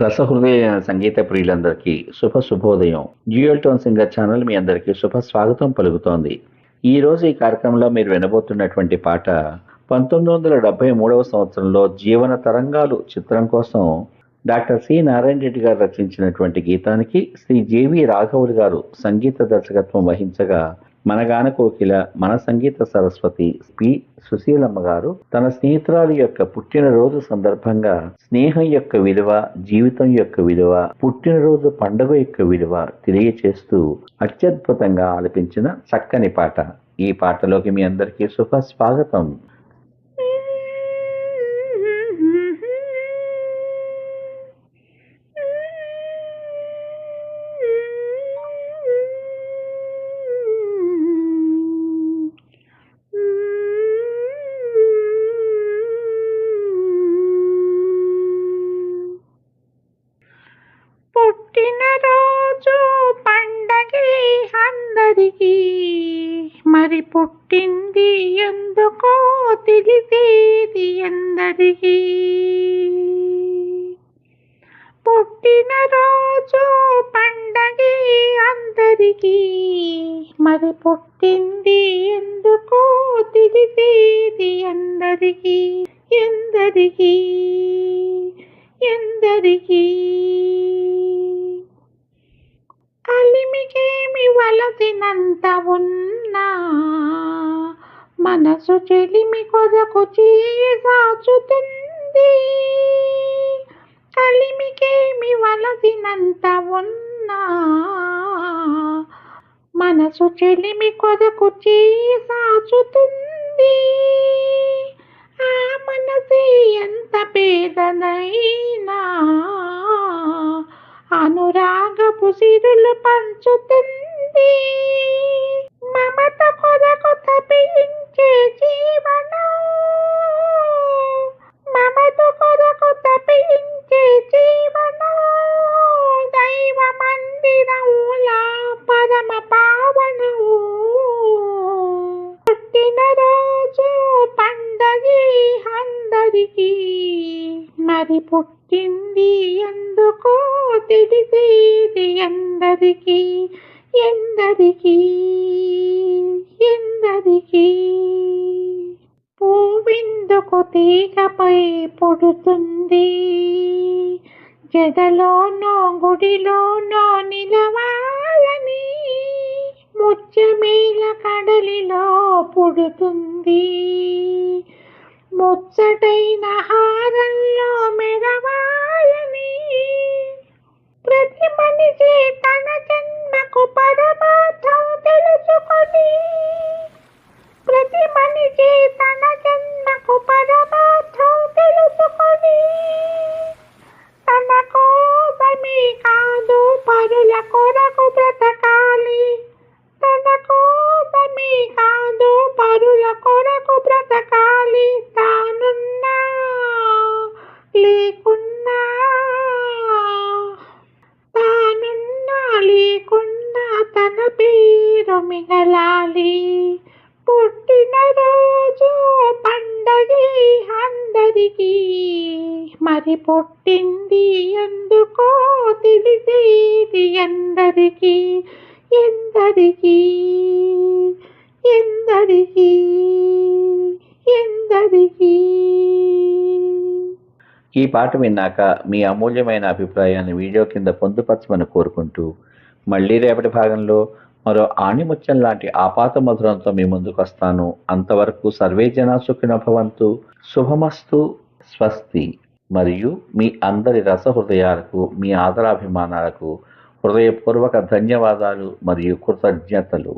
రసహృదయ సంగీత ప్రియులందరికీ శుభ శుభోదయం. డ్యూయల్ టోన్ సింగర్ ఛానల్ మీ అందరికీ శుభ స్వాగతం పలుకుతోంది. ఈ రోజు ఈ కార్యక్రమంలో మీరు వినబోతున్నటువంటి పాట పంతొమ్మిది వందల డెబ్బై మూడవ సంవత్సరంలో జీవన తరంగాలు చిత్రం కోసం డాక్టర్ సి నారాయణ రెడ్డి గారు రచించినటువంటి గీతానికి శ్రీ జేవి రాఘవులు గారు సంగీత దర్శకత్వం వహించగా మనగాన కోకిల మన సంగీత సరస్వతి పి. సుశీలమ్మ గారు తన స్నేహితురాలి యొక్క పుట్టినరోజు సందర్భంగా స్నేహం యొక్క విలువ జీవితం యొక్క విలువ పుట్టినరోజు పండుగ యొక్క విలువ తెలియచేస్తూ అత్యద్భుతంగా ఆలపించిన చక్కని పాట. ఈ పాటలోకి మీ అందరికీ శుభ స్వాగతం. అందరికీ మరి పుట్టింది ఎందుకో తెలిసేది ఎందరికీ? పుట్టినరోజు పండగే అందరికీ. మరి పుట్టింది ఎందుకో తెలిసేది ఎందరికీ? ఎందరికీ? ఎందరికీ? కలిమికేమి వలసినంత ఉన్నా? మనసు చెలిమి కొరకు సాచుతుంది. కలిమికేమి వలసినంత ఉన్నా? మనసు చెలిమి కొరకు సాచుతుంది. ఆ మనసే ఎంత పేదనైనా? అనురాగ సిరులు పంచుతుంది. మమత కొరకు తపించే జీవనం. మమత కొరకు తపించే జీవనం. దైవ మందిరములా పరమ పావనము. పుట్టినరోజు పండగి అందరికీ. మరి పుట్టింది ఎందుకో తెలిసేది ఎందరికీ? ఎందరికీ? ఎందరికీ? పూవిందుకు తీగపై పుడుతుంది. జడలోనో గుడిలోనో నిలవాలని ముచ్చమీల కడలిలో పుడుతుంది. ముచ్చటైన హారంలో మెరవాలని ప్రతి మనిషి తన జన్మకు పరమార్థం తెలుసుకొని ప్రతి మనిషి తన జన్మకు పరమార్థం తెలుసుకొని తన కోసమే కాదు పరుల కొరకు బ్రతకాలి పేరు మిగలాలి పుట్టినరోజు పండగే అందరికీ. మరి పుట్టింది ఎందుకో తెలిసేది ఎందరికీ? ఎందరికీ? ఎందరికీ? ఎందరికీ? ఈ పాట విన్నాక మీ అమూల్యమైన అభిప్రాయాన్ని వీడియో కింద పొందుపరచమని కోరుకుంటూ మళ్ళీ రేపటి భాగంలో మరో ఆణిముత్యం లాంటి ఆపాత మధురంతో మీ ముందుకు వస్తాను. అంతవరకు సర్వే జనా సుఖిన భవంతు. శుభమస్తు. స్వస్తి. మరియు మీ అందరి రసహృదయాలకు మీ ఆదరాభిమానాలకు హృదయపూర్వక ధన్యవాదాలు మరియు కృతజ్ఞతలు.